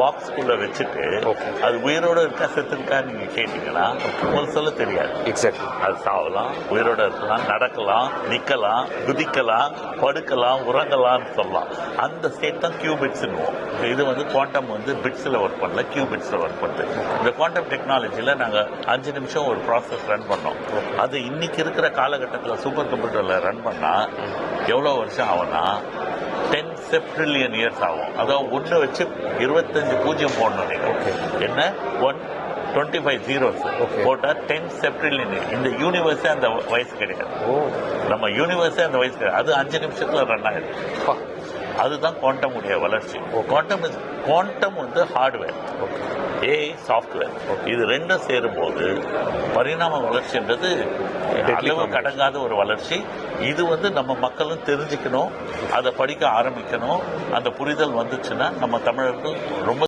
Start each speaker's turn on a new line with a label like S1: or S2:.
S1: பாக்ஸ்குள்ள வச்சுட்டு. அது உயிரோட இருக்கா செத்து இருக்கா நீங்க கேட்டீங்கன்னா ஒரு சொல்ல தெரியாது.
S2: எக்ஸாக்ட்லி
S1: அது சாவலாம் உயிரோட இருக்கலாம் நடக்கலாம் நிக்கலாம் குதிக்கலாம் படுக்கலாம் உறங்கலாம்னு சொல்லலாம். அந்த ஸ்டேட் தான் கியூபிட்ஸ் இது வந்து குவாண்டம் வந்து பிட்ஸ்ல ஒர்க் பண்ணல கியூபிட்ஸ்ல ஒர்க் பண்ணுது. இந்த குவாண்டம் டெக்னாலஜில நாங்க அஞ்சு நிமிஷம் ஒரு ப்ராசஸ் ரன் பண்ணோம். அது இன்னைக்கு இருக்கிற காலகட்டத்தில் சூப்பர் கம்ப்யூட்டர்ல ரன் பண்ணா எவ்வளவு வருஷம் ஆகும்னா டென் செப்ட்ரில்லியன் இயர்ஸ் ஆகும். அதாவது ஒன்று வச்சு இருபத்தஞ்சு பூஜ்ஜியம் போடணும் நீங்க. என்ன? One twenty five zeros
S2: Okay.
S1: போட்டா டென் செப்ட்ரில்லியன் இந்த யூனிவர்ஸே அந்த வயசு கிடையாது. நம்ம யூனிவர்ஸே அந்த வயசு கிடையாது. அது அஞ்சு நிமிஷத்துல ரன் ஆயிடும்.
S2: பா
S1: அதுதான் குவாண்டம் உடைய வளர்ச்சி குவாண்டம் குவாண்டம் வந்து ஹார்ட்வேர் ஏஐ சாஃப்ட்வேர் இது ரெண்டும் சேரும்போது பரிணாம வளர்ச்சின்றது அளவு. கடங்காத ஒரு வளர்ச்சி. இது வந்து நம்ம மக்களும் தெரிஞ்சுக்கணும் அதை படிக்க ஆரம்பிக்கணும். அந்த புரிதல் வந்துச்சுன்னா நம்ம தமிழர்கள் ரொம்ப